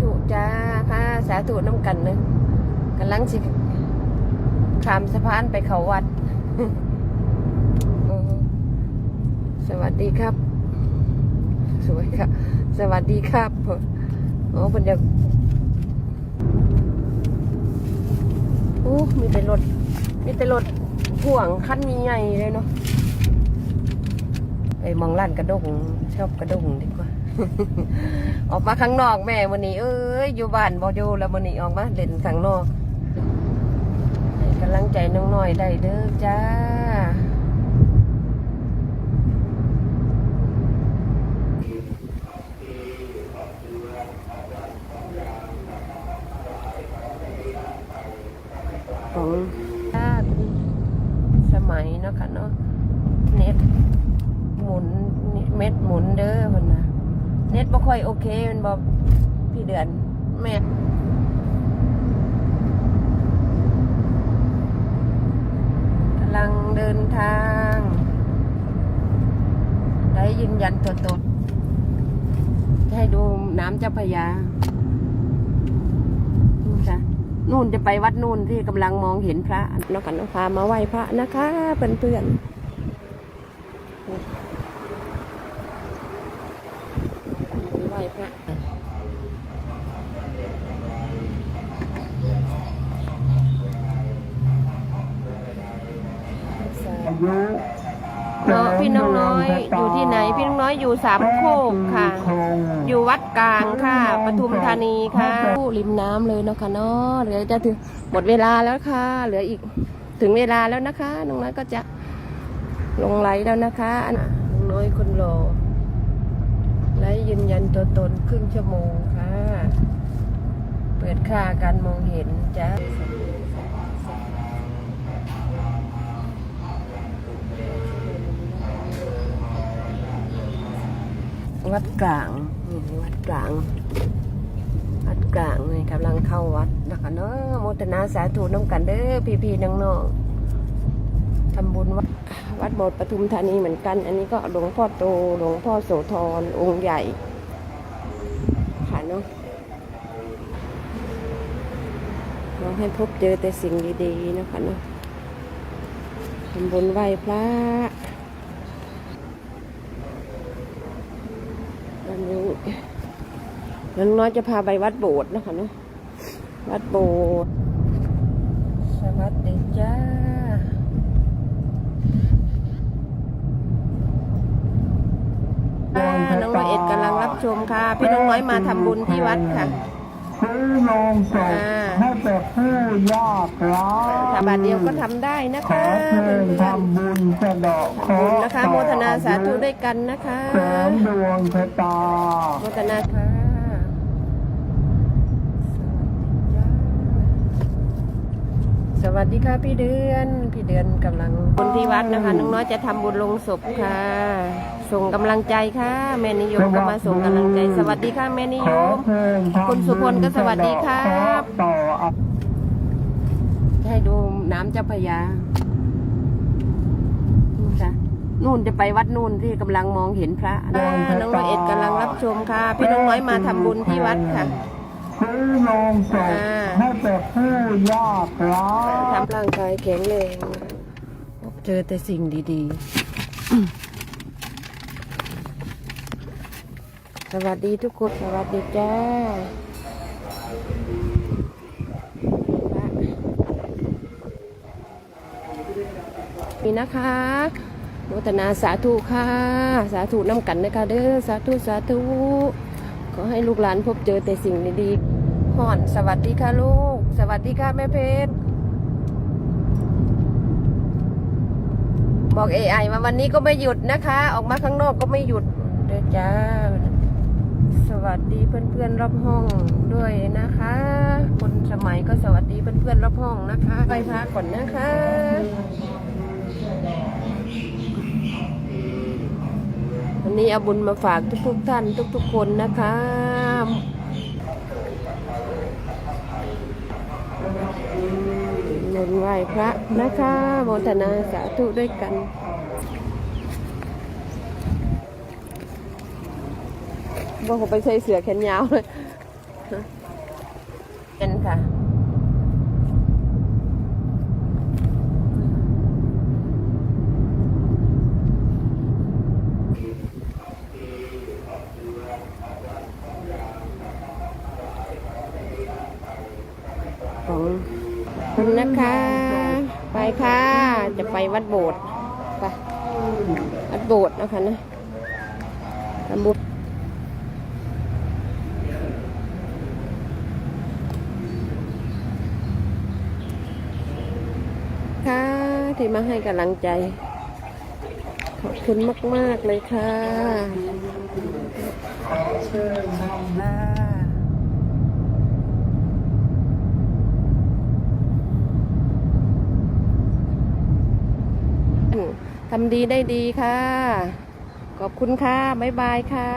ธุจ้าค่ะสาธุน้ำกันเนึงกำลังสิข้ามสะพานไปเขาวัด สวัสดีครับ สวยครับ สวัสดีครับโอ้เพิ่นจะโอ้มีแต่รถ มีแต่รถพ่วงคันใหญ่เลยเนาะไปมองร้านกระดงชอบกระดงดีกว่า ออกมาข้างนอกแม่วันนี้ เอ้ยอยู่บ้านบออยู่แล้ววันนี้ออกมาเล่นข้างนอกกำลังใจน้องน้อยได้เด้อจ้า ของชาติสมัยเนาะค่ะเนาะเน็ตหมุนเม็ดหมุนเด้อมันนะเน็ ตบ่ค่อยโอเคมันบอกพี่เดือนแม่กำลังเดินทาง ได้ยืนยันตัวตนให้ดูน้ำเจ้าพระยานู่นจ้ะนู่นจะไปวัดนู่นที่กำลังมองเห็นพระนกกันน้องพามาไหว้พระนะคะเพื่อนเพื่อนๆไหว้พระอายุเนาะพี่น้องน้อยอยู่ที่ไหน พี่น้องน้อยอยู่สามโคกค่ะ อยู่วัดกลางค่ะปทุมธานีค่ะริมน้ำเลยเนาะค่ะเนาะเหลือจะถึงหมดเวลาแล้วค่ะ เหลืออีกถึงเวลาแล้วนะคะน้องน้อยก็จะลงไหลแล้วนะคะน้องน้อยคนรอ ไลฟ์ยืนยันตัวตนครึ่งชั่วโมงค่ะ เปิดค่าการมองเห็นจ้าวัดกลางอืมวัดกลาง วัดกลางเลยกำลังเข้าวัดนะคะเนาะโมทนาสาธุน้ำกันเด้อพี่พี่ๆน้องๆทำบุญวัด วัดโบสถ์ปทุมธานีเหมือนกัน อันนี้ก็หลวงพ่อโตหลวงพ่อโสธรองค์ใหญ่ ค่ะเนาะเราให้พบเจอแต่สิ่งดีๆนะคะเนาะทำบุญไหว้พระอันนี้น้องน้อยจะพาไปวัดโบสถ์นะคะเนาะวัดโบสถ์สวัสดีจ้าน้องน้อยเอ็ดกำลังรับ ชมค่ะ พี่น้องน้อยมาทำบุญที่วัดค่ะซื้อโรงศพอ่าให้แก่ผู้ยากไร้ถ้าบาทเดียวก็ทำได้นะขอคะเพลเพื่งอนทำบุญสะเดาะๆเคทำราะบุญห์นะคะโมทนาสาธุด้วยกันนะคะเสริมดวงชะตาโมทนาค่ะสวัสดีค่ะพี่เดือน พี่เดือนกำลังบุญที่วัดนะคะ น้องน้อยจะทำบุญลงศพค่ะส่งกำลังใจค่ะ แม่นิยมก็มาส่งกำลังใจ สวัสดีค่ะแม่นิขยอมเพลงทำคุณสุพลก็สวัสดีครับต่ออับให้ดูน้ำเจ้าพระยานู่นค่ะนู่นจะไปวัดนู่นที่กำลังมองเห็นพระอ่าน้องน้อยเอ็ดกำลังรับชมค่ะ พี่น้องน้อยมาทำบุญที่วัดค่ะซื้อโรงศพอ่าให้แก่ผู้ยากไร้ทำร่างกายแข็งแรงพบเจอแต่สิ่งดีๆ สวัสดีทุกคนสวัสดีจ้านี่นะคะโมทนาสาธุค่ะ สาธุน้ำกันนะคะเด้อสาธุสาธุขอให้ลูกหลานพบเจอแต่สิ่งดีๆห่อน สวัสดีค่ะลูก สวัสดีค่ะแม่เพชรบอก AI มาวันนี้ก็ไม่หยุดนะคะ ออกมาข้างนอกก็ไม่หยุดเด้อจ้า สวัสดีเพื่อนๆรอบห้องด้วยนะคะ คนสมัยก็สวัสดีเพื่อนๆรอบห้องนะคะไปพักก่อนนะคะวันนี้เอาบุญมาฝากทุกๆท่านทุก ๆ คนนะคะบุญไหว้พระนะคะโมทนาสาธุด้วยกัน บอกผมไปใส่เสือแขนยาวเลยเป็นค่ะของคุณนะคะ ไปค่ะ จะไปวัดโบสถ์ไปวัดโบสถ์นะคะนะทำบุญค่ะ ที่มาให้กำลังใจ ขอบคุณมาก ๆ เลยค่ะค่ะทำดีได้ดีค่ะ ขอบคุณค่ะ บ๊ายบายค่ะ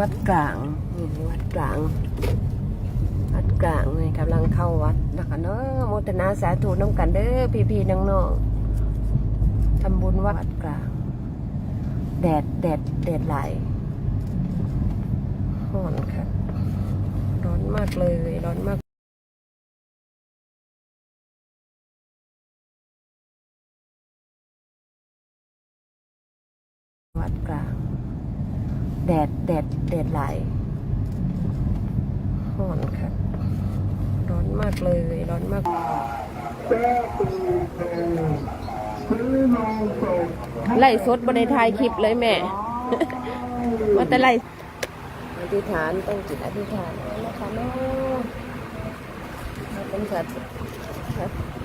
วัดกลาง นี่วัดกลางวัด กลางนี่กำลังเข้าวัดนะคะเนาะโมทนาสาธุน้ำกันเด้อพี่พี่ๆน้องทำบุญวัดกลาง แดดแดดแดดไหลร้อนค่ะ ร้อนมากเลย ร้อนมากวัดกลาง แดดแดดแดดไหลร้อนค่ะ ร้อนมากเลย ร้อนมากแก้ปีโคซื้อลงศพไล่สดบนในถ่ายคลิปเลยแม่ ว่าแต่ไล่อธิษฐานต้องจิตอธิษฐานนะคะเนาะเราเป็นศาส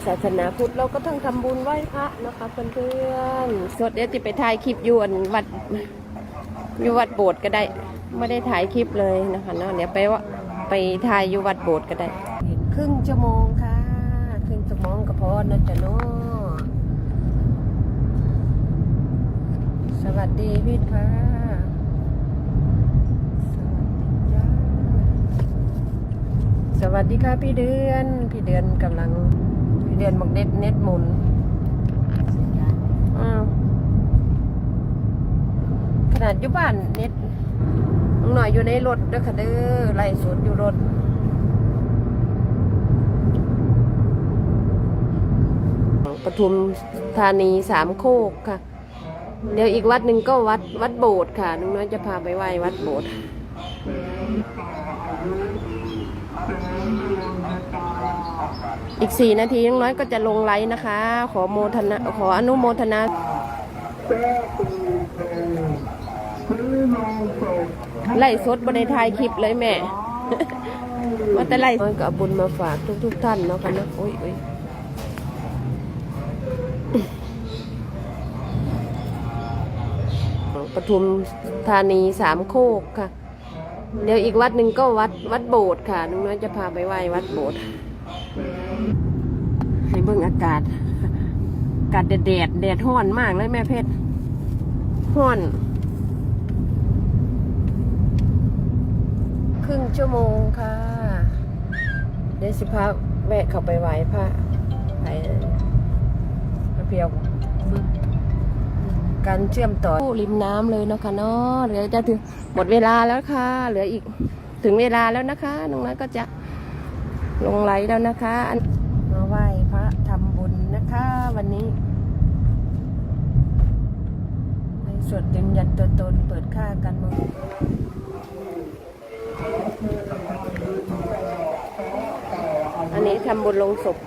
ศาสนาพุทธเราก็ต้องทำบุญไหว้พระนะคะเพื่อนๆสดเดี๋ยวจะไปถ่ายคลิปอยวนวัดอยู่วัดโบสถ์ก็ได้ ไม่ได้ถ่ายคลิปเลยนะคะเนาะเดี๋ยวไปว่า ไปถ่ายอยู่วัดโบสถ์ก็ได้ ครึ่งชั่วโมงค่ะ ครึ่งชั่วโมงก็พอนะจ๊ะเนาะสวัสดีพี่ค่ะสวัสดีจ้าสวัสดีค่ะพี่เดือน พี่เดือนกำลัง พี่เดือนบอกเน็ตเน็ตหมุนอ้าวขนาดอยู่บ้านเน็ตน้อง หน่อยอยู่ในรถเด้อค่ะเด้อไล่สดอยู่รถปทุมธานีสามโคกค่ะ เดี๋ยวอีกวัดหนึ่งก็วัดวัดโบสถ์ค่ะน้องน้อยจะพาไปไหว้วัดโบสถ์อีกสี่นาทีน้องน้อยก็จะลงไลน์นะคะ ขอโมทนาขออนุโมทนา ไล่สดบนในถ่ายคลิปเลยแม่ ว่าแต่ไล่ก็เอาบุญมาฝากทุกๆท่านเนาะกันนะโอ้ยโอ้ยปทุมธานีสามโคกค่ะ เดี๋ยวอีกวัดหนึ่งก็วัดวัดโบสถ์ค่ะน้องน้อยจะพาไปไหว้วัดโบสถ์ให้เบิ่งอากาศอากาศแดดแดดแดดห้อนมากเลยแม่เพชรห้อน รึ่งชั่วโมงค่ะ เดี๋ยวสิพาแวะเข้าไปไหว้พระไปพระเพียวการเชื่อมต่อริมน้ำเลยเนาะค่ะเนาะเหลือจะถึงหมดเวลาแล้วค่ะ เหลืออีกถึงเวลาแล้วนะคะน้องน้อยก็จะลงไหลแล้วนะคะมาไหว้พระทำบุญนะคะ วันนี้ในสวดยืนยันตัวตนเปิดค่ากันมือ อันนี้ทำบุญลงศพ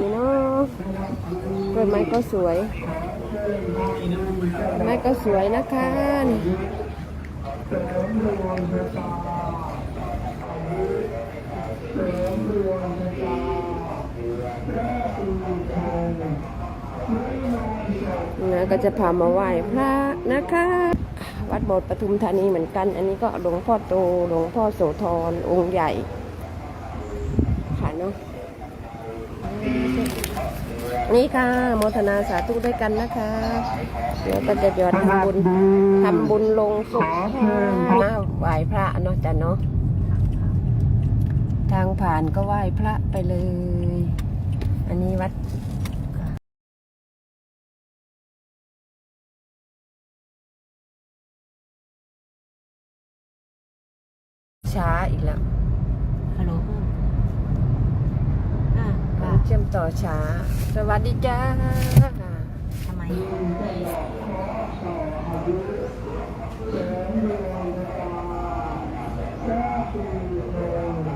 นี่เนาะต้นไม้ก็สวย ไม้ก็สวยนะคะนี่นะก็จะพามาไหว้พระนะคะ วัดโบสถ์ปทุมธานีเหมือนกัน อันนี้ก็หลวงพ่อโตหลวงพ่อโสธรองค์ใหญ่ ค่ะเนาะนี่ค่ะโมทนาสาธุด้วยกันนะคะ เดี๋ยวก็จะยอดทำบุญทำบุญลงศพมาไหว้พระเนาะจ้ะเนาะทางผ่านก็ไหว้พระไปเลย อันนี้วัด ช้าอีกแล้วฮัลโหลเพิ่มอ่ามัค่ะนเชื่อมต่อช้า สวัสดีจ้าทำไม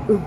อืม